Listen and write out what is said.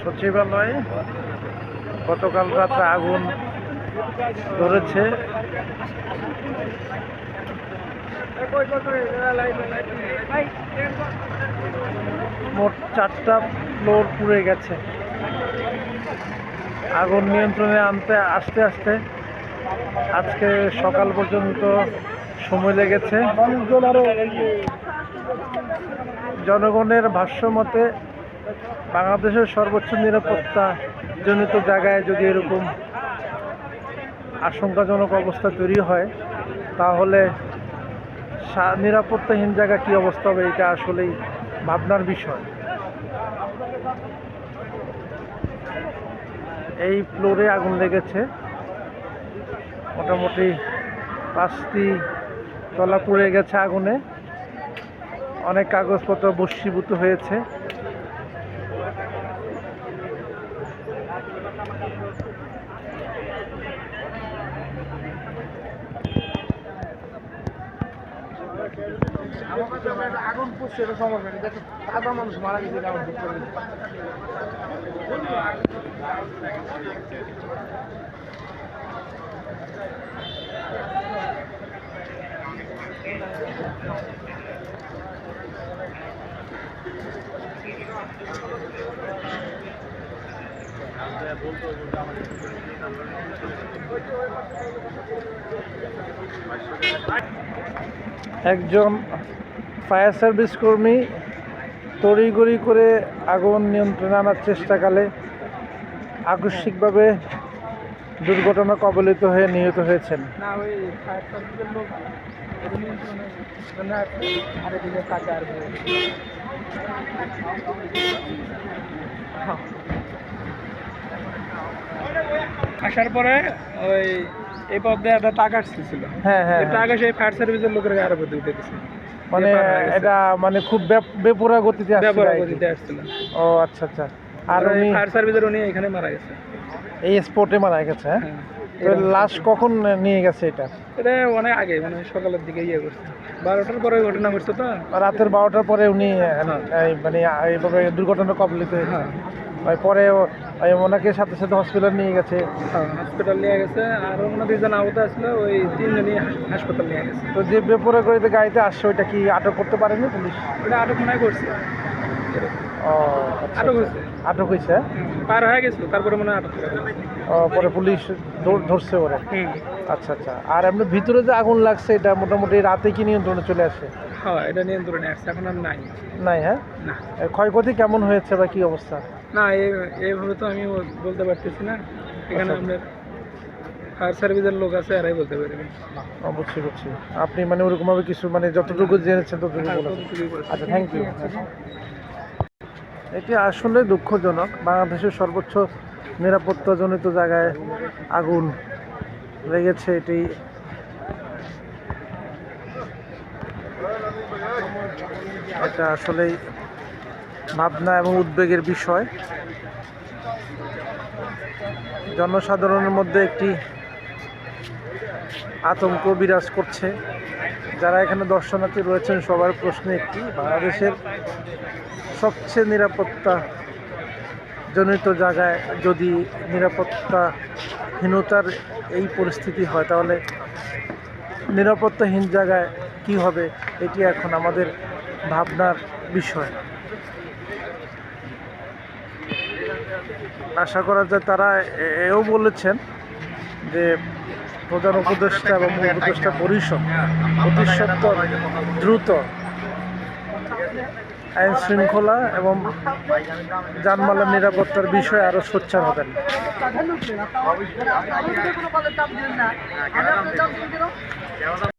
সচিবালয়ে গতকাল রাতে আগুন ধরেছে। মোট চারটা ফ্লোর পুড়ে গেছে। আগুন নিয়ন্ত্রণে আনতে, আস্তে আস্তে আজকে সকাল পর্যন্ত সময় লেগেছে। জনগণের ভাষ্য মতে, বাংলাদেশের সর্বোচ্চ নিরাপত্তা জনিত জায়গায় যদি এরকম আশঙ্কাজনক অবস্থা তৈরি হয়, তাহলে নিরাপত্তাহীন জায়গা কী অবস্থা হবে এটা আসলেই ভাবনার বিষয়। এই ফ্লোরে আগুন লেগেছে। মোটামুটি পাঁচটি তলা পুড়ে গেছে আগুনে। অনেক কাগজপত্র বস্মীভূত হয়েছে। আগুন পুষছে এটা সমস্যা মানুষ মারা গেছে আমার দুঃখ লাগে। একজন ফায়ার সার্ভিস কর্মী তড়িঘড়ি করে আগুন নিয়ন্ত্রণে আনার চেষ্টাকালে আকস্মিকভাবে দুর্ঘটনা কবলিত হয়ে নিহত হয়েছেন ওই ফায়ার সার্ভিসের লোক মানে আরে দিকে কাছে আর আসার পরে ওই এই পথে একটা টাকা আসছিল হ্যাঁ হ্যাঁ হ্যাঁ। টাকা সেই ফায়ার সার্ভিসের লোকের গায়ের উপর উঠে দিছে। মানে হয়ে। এটা মানে খুব বেপ- বেপরোয়া গতিতে আসছে ব্যবহার গাড়িটি। দিতে আসছিল। ও আচ্ছা আচ্ছা। আর আর উনি ফায়ার সার্ভিসের উনি এখানে মারা গেছে। এই স্পটে মারা গেছে হ্যাঁ? হ্যাঁ লাশ কখন নিয়ে গেছে এটা? এটা অনেক আগে মানে সকালের দিকে ইয়ে করছে। বারোটার পরে ঘটনা ঘটছে তো। রাতের বারোটার পরে উনি মানে এইভাবে দুর্ঘটনা কবলিত হ্যাঁ। পরে ওনাকে সাথে সাথে হসপিটাল নিয়ে গেছে। হসপিটাল নিয়ে গেছে। আর অন্য দুইজন আহত আসলো ওই তিনজনই হাসপাতাল নিয়ে গেছে। তো যে বেপরে করে যে গাড়িতে আসছে ওইটা কি আটক করতে পারেনি পুলিশ? ওটা আটক মনে হয় করছে। ও আচ্ছা, আটক আচ্ছা। হয়েছে। আটক হয়েছে? হ্যাঁ? পার হয়ে গেছিল তারপরে মনে আটক পরে পুলিশ ধরছে ওরা। আচ্ছা আচ্ছা। আর এমনি ভিতরে যে আগুন লাগছে এটা মোটামুটি রাতে কি নিয়ন্ত্রণে চলে আসে? হ্যাঁ এটা নিয়ন্ত্রণে আসছে এখন আর নাই। নাই হ্যাঁ? না। ক্ষয়ক্ষতি কেমন হয়েছে বা কি অবস্থা? না এই- এইভাবে তো আমি বলতে পারতেছি না। এখানে আচ্ছা। আপনার ফায়ার সার্ভিসের লোক আছে আরাই বলতে পারবে অবশ্যই করছি আপনি মানে ওরকমভাবে কিছু মানে যতটুকু জেনেছেন ততটুকু হ্যাঁ। আচ্ছা থ্যাংক ইউ এটি আসলে দুঃখজনক। বাংলাদেশের সর্বোচ্চ নিরাপত্তাজনিত জায়গায় আগুন লেগেছে এটি। এটা আসলেই ভাবনা এবং উদ্বেগের বিষয়। জনসাধারণের মধ্যে একটি আতঙ্ক বিরাজ করছে। যারা এখানে দর্শনার্থী রয়েছেন, সবার প্রশ্ন একটি, বাংলাদেশের সবচেয়ে নিরাপত্তা জনিত জায়গায় যদি নিরাপত্তাহীনতার এই পরিস্থিতি হয়, তাহলে নিরাপত্তাহীন জায়গায় কি হবে, এটি এখন আমাদের ভাবনার বিষয়। আশা করা যায় তারা এও বলেছেন যে প্রধান উপদেষ্টা এবং উপদেষ্টা পরিষদ অতি সত্বর দ্রুত আইন শৃঙ্খলা এবং যানমালের নিরাপত্তার বিষয়ে আরও সোচ্চার হবেন।